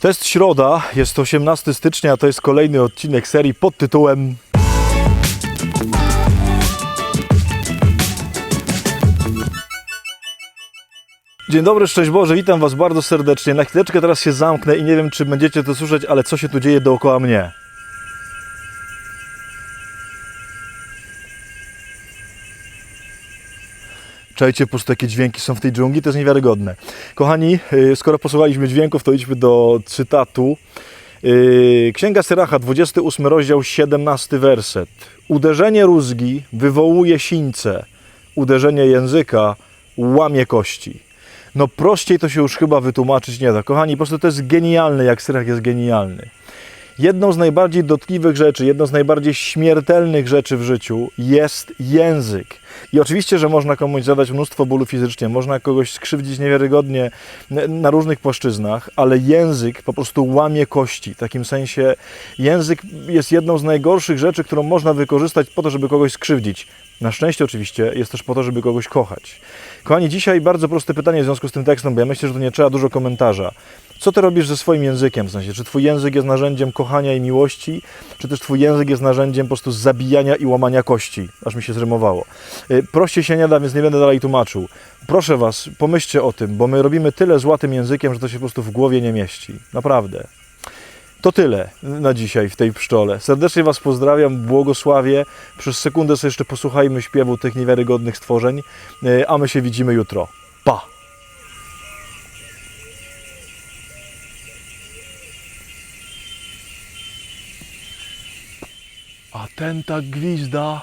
To jest środa, jest 18 stycznia, to jest kolejny odcinek serii pod tytułem Dzień dobry, szczęść Boże, witam Was bardzo serdecznie. Na chwileczkę teraz się zamknę i nie wiem, czy będziecie to słyszeć, ale co się tu dzieje dookoła mnie. Czajcie, po prostu takie dźwięki są w tej dżungli, to jest niewiarygodne. Kochani, y, skoro posłuchaliśmy dźwięków, to idźmy do cytatu. Y, Księga Syracha, 28 rozdział, 17 werset. Uderzenie rózgi wywołuje sińce, uderzenie języka łamie kości. No prościej to się już chyba wytłumaczyć nie da. Kochani, po prostu to jest genialne, jak Syrach jest genialny. Jedną z najbardziej dotkliwych rzeczy, jedną z najbardziej śmiertelnych rzeczy w życiu jest język. I oczywiście, że można komuś zadać mnóstwo bólu fizycznie, można kogoś skrzywdzić niewiarygodnie na różnych płaszczyznach, ale język po prostu łamie kości. W takim sensie język jest jedną z najgorszych rzeczy, którą można wykorzystać po to, żeby kogoś skrzywdzić. Na szczęście oczywiście jest też po to, żeby kogoś kochać. Kochani, dzisiaj bardzo proste pytanie w związku z tym tekstem, bo ja myślę, że to nie trzeba dużo komentarza. Co ty robisz ze swoim językiem? W sensie, czy twój język jest narzędziem kochania i miłości, czy też twój język jest narzędziem po prostu zabijania i łamania kości? Aż mi się zrymowało. Y, Prościej się nie da, więc nie będę dalej tłumaczył. Proszę was, pomyślcie o tym, bo my robimy tyle zła tym językiem, że to się po prostu w głowie nie mieści. Naprawdę. To tyle na dzisiaj w tej pszczole. Serdecznie Was pozdrawiam, błogosławię. Przez sekundę sobie jeszcze posłuchajmy śpiewu tych niewiarygodnych stworzeń, y, a my się widzimy jutro. Pa! A ten tak gwizda.